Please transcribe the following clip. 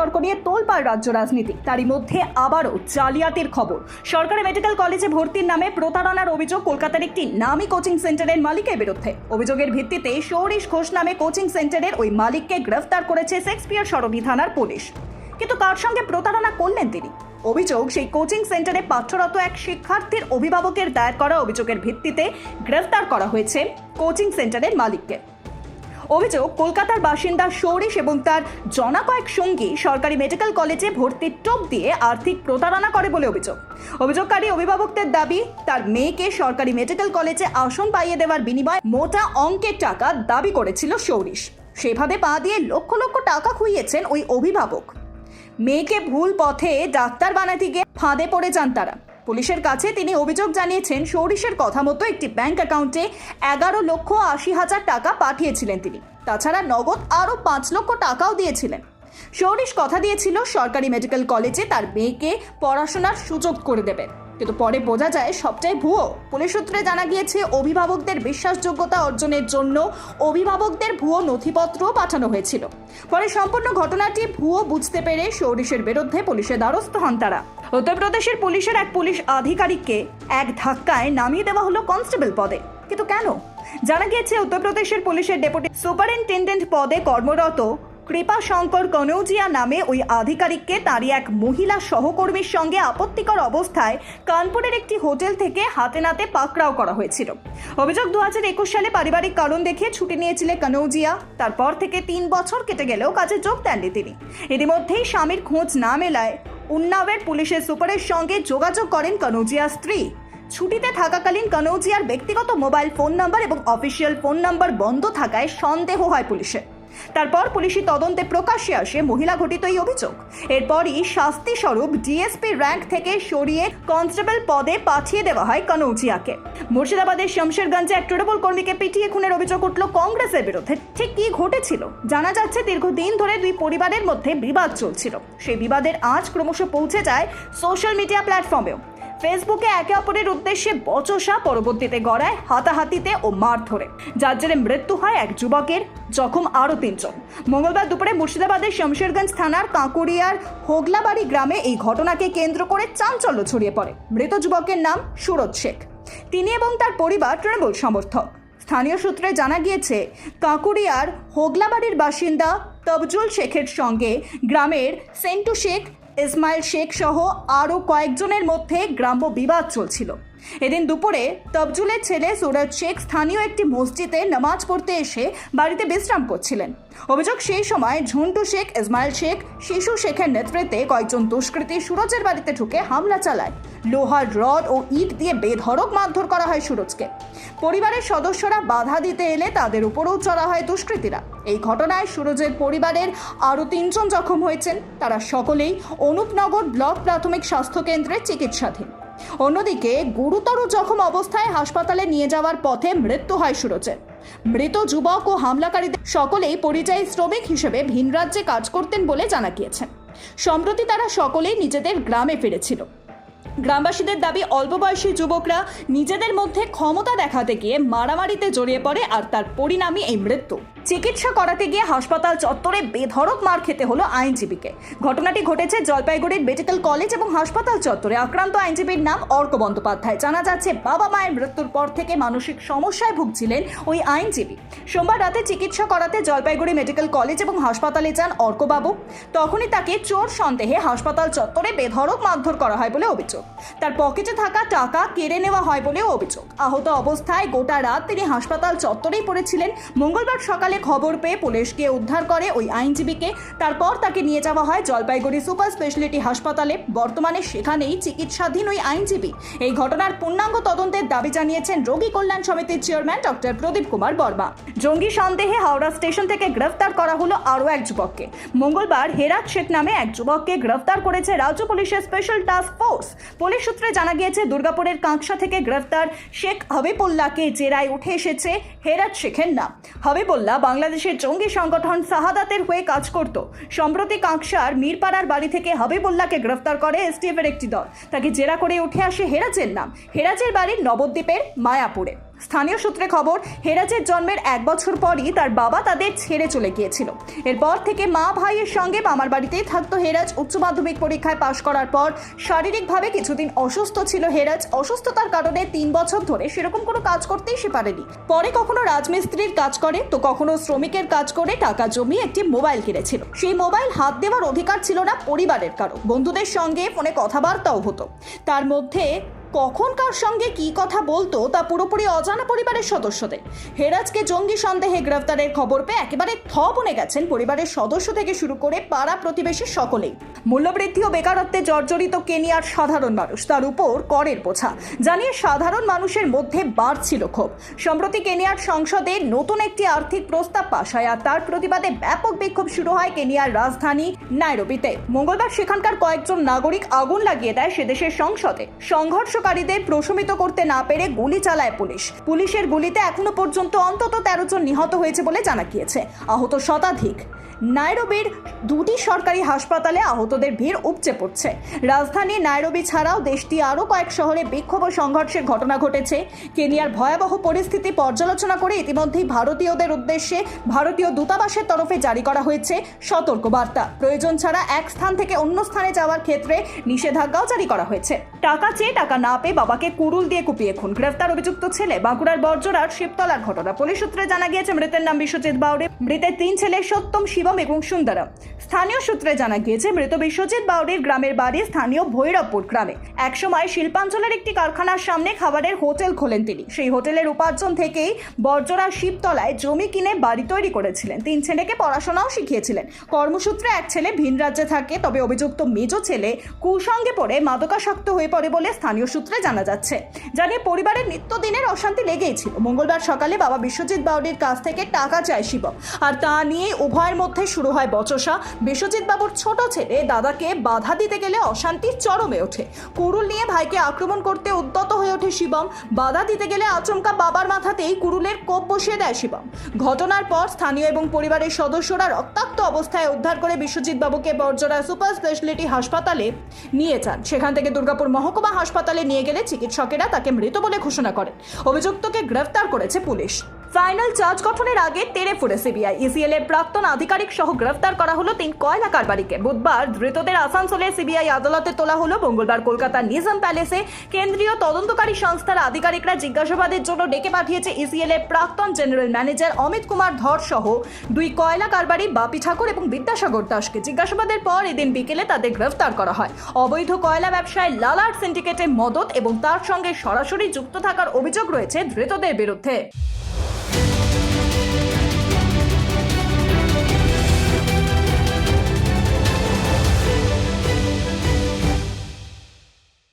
বিতর্ক নিয়ে তোলপাড় রাজ্য রাজনীতি। তারই মধ্যে আবারও জালিয়াতির খবর। সরকারি মেডিকেল কলেজে ভর্তির নামে প্রতারণার অভিযোগ কলকাতার একটি নামী কোচিং সেন্টারের মালিকের বিরুদ্ধে। অভিযোগের ভিত্তিতে সৌরিশ ঘোষ নামে কোচিং সেন্টারের ওই মালিককে গ্রেফতার করেছে শেক্সপিয়ার সরবি থানার পুলিশ। কিন্তু কার সঙ্গে প্রতারণা করলেন তিনি। অভিযোগ, সেই কোচিং সেন্টারে পাঠ্যরত এক শিক্ষার্থীর অভিভাবকের দায়ের করা অভিযোগের ভিত্তিতে গ্রেফতার করা হয়েছে কোচিং সেন্টারের মালিককে। অভিযোগ, কলকাতার বাসিন্দা সৌরিশ এবং তার জনা কয়েক সঙ্গী সরকারি মেডিকেল কলেজে ভর্তির টোপ দিয়ে আর্থিক প্রতারণা করে বলে অভিযোগ। অভিযোগকারী অভিভাবকদের দাবি, তার মেয়েকে সরকারি মেডিকেল কলেজে আসন পাইয়ে দেওয়ার বিনিময়ে মোটা অঙ্কের টাকা দাবি করেছিল সৌরিশ। সেভাবে পা দিয়ে লক্ষ লক্ষ টাকা খুইয়েছেন ওই অভিভাবক। মেয়েকে ভুল পথে ডাক্তার বানাতে গিয়ে ফাঁদে পড়ে যান তারা। পুলিশের কাছে তিনি অভিযোগ জানিয়েছেন সৌরিশের কথা মতো একটি ব্যাংক অ্যাকাউন্টে এগারো লক্ষ আশি হাজার টাকা পাঠিয়েছিলেন তিনি। তাছাড়া নগদ আরও পাঁচ লক্ষ টাকাও দিয়েছিলেন। সৌরিশ কথা দিয়েছিল সরকারি মেডিকেল কলেজে তার মেয়েকে পড়াশোনার সুযোগ করে দেবে কিন্তু পরে বোঝা যায় সবটাই ভুয়ো। পুলিশ সূত্রে জানা গিয়েছে, অভিভাবকদের বিশ্বাসযোগ্যতা অর্জনের জন্য অভিভাবকদের ভুয়ো নথিপত্র পাঠানো হয়েছিল। পরে সম্পূর্ণ ঘটনাটি ভুয়ো বুঝতে পেরে সৌরিশের বিরুদ্ধে পুলিশের দ্বারস্থ হন তারা। উত্তরপ্রদেশের পুলিশের এক পুলিশ আধিকারিককে এক ধাক্কায় নামিয়ে দেওয়া হলো কনস্টেবল পদে। কিন্তু কেন? জানা গিয়েছে, উত্তরপ্রদেশের পুলিশের ডেপুটি সুপারিনটেন্ডেন্ট পদে কর্মরত কৃপা শঙ্কর কনৌজিয়া নামে ওই আধিকারিককে তারই এক মহিলা সহকর্মীর সঙ্গে আপত্তিকর অবস্থায় কানপুরের একটি হোটেল থেকে হাতে নাতে পাকড়াও করা হয়েছিল। অভিযোগ দু হাজার একুশ সালে পারিবারিক কারণ দেখে ছুটি নিয়েছিলেন কনৌজিয়া। তারপর থেকে তিন বছর কেটে গেলেও কাজে যোগ দেননি তিনি। ইতিমধ্যেই স্বামীর খোঁজ না মেলায় উন্নাওয়ের পুলিশের সুপারের সঙ্গে যোগাযোগ করেন কনৌজিয়ার স্ত্রী। ছুটিতে থাকাকালীন কনৌজিয়ার ব্যক্তিগত মোবাইল ফোন নাম্বার এবং অফিসিয়াল ফোন নাম্বার বন্ধ থাকায় সন্দেহ হয় পুলিশের। তারপর পুলিশি তদন্তে প্রকাশ্যে আসে মহিলা ঘটিত এই অভিযোগ। এরপরই শাস্তি স্বরূপ ডিএসপি র্যাঙ্ক থেকে সরিয়ে কনস্টেবল পদে পাঠিয়ে দেওয়া হয় কনৌজিয়াকে মুর্শিদাবাদের শমশেরগঞ্জে এক তৃণমূল কর্মীকে পিটিয়ে খুনের অভিযোগ উঠল কংগ্রেসের বিরুদ্ধে। ঠিক কি ঘটেছিল? জানা যাচ্ছে দীর্ঘদিন ধরে দুই পরিবারের মধ্যে বিবাদ চলছিল। সেই বিবাদের আজ ক্রমশ পৌঁছে যায় সোশ্যাল মিডিয়া প্ল্যাটফর্মেও ফেসবুকে একে অপরের উদ্দেশ্যে বচসা পরবর্তীতে গড়ায়, হাতাহাতিতে ও মারধরে। যার জেরে মৃত্যু হয় এক যুবকের, জখম আরও তিনজন। মঙ্গলবার দুপুরে মুর্শিদাবাদের শমশেরগঞ্জ থানার কাঁকুড়িয়ার হোগলাবাড়ি গ্রামে এই ঘটনাকে কেন্দ্র করে চাঞ্চল্য ছড়িয়ে পড়ে। মৃত যুবকের নাম সুরজ শেখ। তিনি এবং তার পরিবার তৃণমূল সমর্থক। স্থানীয় সূত্রে জানা গিয়েছে, কাঁকুড়িয়ার হোগলাবাড়ির বাসিন্দা তবজুল শেখের সঙ্গে গ্রামের সেন্টু শেখ ইসমাইল শেখ সহ আরও কয়েকজনের মধ্যে গ্রাম্য বিবাদ চলছিল। এদিন দুপুরে তবজুলের ছেলে সুরজ শেখ স্থানীয় একটি মসজিদে নামাজ পড়তে এসে বাড়িতে বিশ্রাম করছিলেন। অভিযোগ সেই সময় ঝুন্টু শেখ, ইসমাইল শেখ, শিশু শেখের নেতৃত্বে কয়েকজন দুষ্কৃতী সুরজের বাড়িতে ঢুকে হামলা চালায়। লোহার রড ও ইট দিয়ে বেধড়ক মারধর করা হয় সুরজকে। পরিবারের সদস্যরা বাধা দিতে এলে তাদের উপরেও চড়া হয় দুষ্কৃতীরা। এই ঘটনায় সুরজের পরিবারের আরও তিনজন জখম হয়েছেন। তারা সকলেই অনুপনগর ব্লক প্রাথমিক স্বাস্থ্যকেন্দ্রে চিকিৎসাধীন। অন্যদিকে গুরুতর জখম অবস্থায় হাসপাতালে নিয়ে যাওয়ার পথে মৃত্যু হয় সুরজের। মৃত যুবক ও হামলাকারীদের সকলেই পরিযায়ী শ্রমিক হিসেবে ভিন রাজ্যে কাজ করতেন বলে জানা গিয়েছে। সম্প্রতি তারা সকলেই নিজেদের গ্রামে ফিরেছিল। গ্রামবাসীদের দাবি, অল্প বয়সী যুবকরা নিজেদের মধ্যে ক্ষমতা দেখাতে গিয়ে মারামারিতে জড়িয়ে পড়ে আর তার পরিণামই এই মৃত্যু। চিকিৎসা করাতে গিয়ে হাসপাতাল চত্বরে বেধড়ক মার খেতে হলো আইনজীবীকে। ঘটনাটি ঘটেছে জলপাইগুড়ির মেডিকেল কলেজ এবং হাসপাতাল চত্বরে। আক্রান্ত আইনজীবীর নাম অর্ক বন্দ্যোপাধ্যায়। জানা যাচ্ছে, বাবা মায়ের মৃত্যুর পর থেকে মানসিক সমস্যায় ভুগছিলেন ওই আইনজীবী। সোমবার রাতে চিকিৎসা করাতে জলপাইগুড়ি মেডিকেল কলেজ এবং হাসপাতালে যান অর্কবাবু। তখনই তাকে চোর সন্দেহে হাসপাতাল চত্বরে বেধড়ক মারধর করা হয় বলে অভিযোগ। তার পকেটে থাকা টাকা কেড়ে নেওয়া হয় বলেও অভিযোগ। আহত অবস্থায় গোটা রাত তিনি হাসপাতাল চত্বরেই পড়েছিলেন। মঙ্গলবার সকালে খবর পেয়ে পুলিশ গিয়ে উদ্ধার করে ওই আইনজীবীকে। তারপর তাকে নিয়ে যাওয়া হয় জলপাইগুড়ি সুপার স্পেশালিটি হাসপাতালে। বর্তমানে সেখানেই চিকিৎসাধীন ওই আইনজীবী। এই ঘটনার পূর্ণাঙ্গ তদন্তের দাবি জানিয়েছেন রোগী কল্যাণ সমিতির চেয়ারম্যান ডক্টর প্রদীপ কুমার বর্মা। জঙ্গি সন্দেহে হাওড়া স্টেশন থেকে গ্রেফতার করা হলো আরও এক যুবককে। মঙ্গলবার হেরাত শেখ নামে এক যুবককে গ্রেফতার করেছে রাজ্য পুলিশের স্পেশাল টাস্ক ফোর্স। পুলিশ সূত্রে জানা গিয়েছে, দুর্গাপুরের কাঁকসা থেকে গ্রেফতার শেখ হাবিবুল্লাহকে জেরায় উঠে এসেছে হেরাত শেখের নাম। হাবিবুল্লাহ বাংলাদেশের জঙ্গি সংগঠন সাহাদাতের হয়ে কাজ করত। সম্প্রতি কাঁকসার মিরপাড়ার বাড়ি থেকে হাবিবুল্লাহকে গ্রেফতার করে এসটিএফের একটি দল। তাকে জেরা করে উঠে আসে হেরাজের নাম। হেরাজের বাড়ির নবদ্বীপের মায়াপুরে। স্থানীয় সূত্রে খবর হেরাজের জন্মের এক বছর পরই তার বাবা তাদের ছেড়ে চলে গিয়েছিল। এরপর থেকে মা ভাইয়ের সঙ্গে মামার বাড়িতেই থাকতো হেরাজ উচ্চ মাধ্যমিক পরীক্ষায় পাশ করার পর শারীরিকভাবে কিছুদিন অসুস্থ ছিল হেরাজ অসুস্থতার কারণে তিন বছর ধরে সেরকম কোনো কাজ করতেই সে পারেনি। পরে কখনো রাজমিস্ত্রির কাজ করে, তো কখনো শ্রমিকের কাজ করে টাকা জমিয়ে একটি মোবাইল কিনেছিল। সেই মোবাইল হাত দেওয়ার অধিকার ছিল না পরিবারের কারও। বন্ধুদের সঙ্গে ফোনে কথাবার্তাও হতো। তার মধ্যে কখন কার সঙ্গে কি কথা বলতো তা পুরোপুরি অজানা পরিবারের সদস্যদের। হেরাজকে জঙ্গি সন্দেহে গ্রেফতারের খবর পেয়ে একেবারে থ বনে গেছেন পরিবারের সদস্য থেকে শুরু করে পাড়া প্রতিবেশী সকলেই। মূল্যবৃদ্ধি ও বেকারত্বে জর্জরিত কেনিয়ার সাধারণ মানুষ, তার উপর করের বোঝা। জানিয়ে সাধারণ মানুষের মধ্যে বাড়ছিল ক্ষোভ। সম্প্রতি কেনিয়ার সংসদে নতুন একটি আর্থিক প্রস্তাব পাশ হয় আর তার প্রতিবাদে ব্যাপক বিক্ষোভ শুরু হয় কেনিয়ার রাজধানী নাইরোবিতে। মঙ্গলবার সেখানকার কয়েকজন নাগরিক আগুন লাগিয়ে দেয় সে দেশের সংসদে সংঘর্ষকারীদের প্রশমিত করতে না পেরে গুলি চালায় পুলিশ। পুলিশের গুলিতে এখনও পর্যন্ত অন্তত তেরো জন নিহত হয়েছে বলে জানা গিয়েছে। আহত শতাধিক। নাইরোবির দুটি সরকারি হাসপাতালে আহতদের ভিড় উপচে পড়ছে। রাজধানী নাইরোবি ছাড়াও দেশটি আরও কয়েক শহরে বিক্ষোভ ও সংঘর্ষের ঘটনা ঘটেছে। কেনিয়ার ভয়াবহ পরিস্থিতি পর্যালোচনা করে ইতিমধ্যেই ভারতীয়দের উদ্দেশ্যে ভারতীয় দূতাবাসের তরফে জারি করা হয়েছে সতর্কবার্তা। প্রয়োজন ছাড়া এক স্থান থেকে অন্য স্থানে যাওয়ার ক্ষেত্রে নিষেধাজ্ঞাও জারি করা হয়েছে। টাকা চেয়ে টাকা না পেয়ে বাবাকে কুড়ুল দিয়ে কুপিয়ে খুন। গ্রেফতার অভিযুক্ত ছেলে বাঁকুড়ার বর্জরার শিবতলার ঘটনা। পুলিশ সূত্রে জানা গিয়েছে, মৃতের নাম বিশ্বজিৎ বাউরে মৃতের তিন ছেলে সত্যম, শিবম এবং সুন্দরম। স্থানীয় সূত্রে জানা গিয়েছে, মৃত বিশ্বজিৎ বাউরির গ্রামের বাড়ি স্থানীয় ভৈরবপুর গ্রামে। একসময় শিল্পাঞ্চলের একটি কারখানার সামনে খাবারের হোটেল খোলেন তিনি। সেই হোটেলের উপার্জন থেকেই বর্জরা শিবতলায় জমি কিনে বাড়ি তৈরি করেছিলেন। তিন ছেলেকে পড়াশোনাও শিখিয়েছিলেন। কর্মসূত্রে এক ছেলে ভিন রাজ্যে থাকে, তবে অভিযুক্ত মেজ ছেলে কুসঙ্গে পড়ে মাদকাসক্ত হয়ে পড়ে বলে স্থানীয় সূত্রে জানা যাচ্ছে। জানিয়ে পরিবারের নিত্যদিনের অশান্তি লেগেই ছিল। মঙ্গলবার সকালে বাবা বিশ্বজিৎ বাউরির কাছ থেকে টাকা চায় শিবম আর তা নিয়ে উভয়ের মধ্যে শুরু হয় বচসা। বিশ্বজিৎ বাবুর ছোট ছেলে দাদাকে বাধা দিতে গেলে অশান্তির চরমে ওঠে। কুরুল নিয়ে ভাইকে আক্রমণ করতে উদ্যত হয়ে ওঠে শিবম। বাধা দিতে গেলে আচমকা বাবার মাথাতেই কুরুলের কোপ বসিয়ে দেয় শিবম। ঘটনার পর স্থানীয় এবং পরিবারের সদস্যরা রক্তাক্ত অবস্থায় উদ্ধার করে বিশ্বজিৎ বাবুকে বর্জরা সুপার স্পেশালিটি হাসপাতালে নিয়ে যান। সেখান থেকে দুর্গাপুর মহকুমা হাসপাতালে নিয়ে গেলে চিকিৎসকেরা তাকে মৃত বলে ঘোষণা করেন। অভিযুক্তকে গ্রেফতার করেছে পুলিশ। ফাইনাল চার্জ গঠনের আগে তেরে ফুরে সিবিআই। ইসিএল এর প্রাক্তন আধিকারিক সহ গ্রেফতার করা হলো তিন কয়লা কারবারিকে। বুধবার ধৃতদের আসানসোলে সিবিআই আদালতে তোলা হলো মঙ্গলবার কলকাতার নিজাম প্যালেসে কেন্দ্রীয় তদন্তকারী সংস্থার আধিকারিকরা জিজ্ঞাসাবাদের জন্য ডেকে পাঠিয়েছে ইসিএল এর প্রাক্তন জেনারেল ম্যানেজার অমিত কুমার ধর সহ দুই কয়লা কারবারি, বাপি ঠাকুর এবং বিদ্যাসাগর দাসকে। জিজ্ঞাসাবাদের পর এদিন বিকেলে তাদের গ্রেফতার করা হয়। অবৈধ কয়লা ব্যবসায় লালার সিন্ডিকেটে মদত এবং তার সঙ্গে সরাসরি যুক্ত থাকার অভিযোগ রয়েছে ধৃতদের বিরুদ্ধে।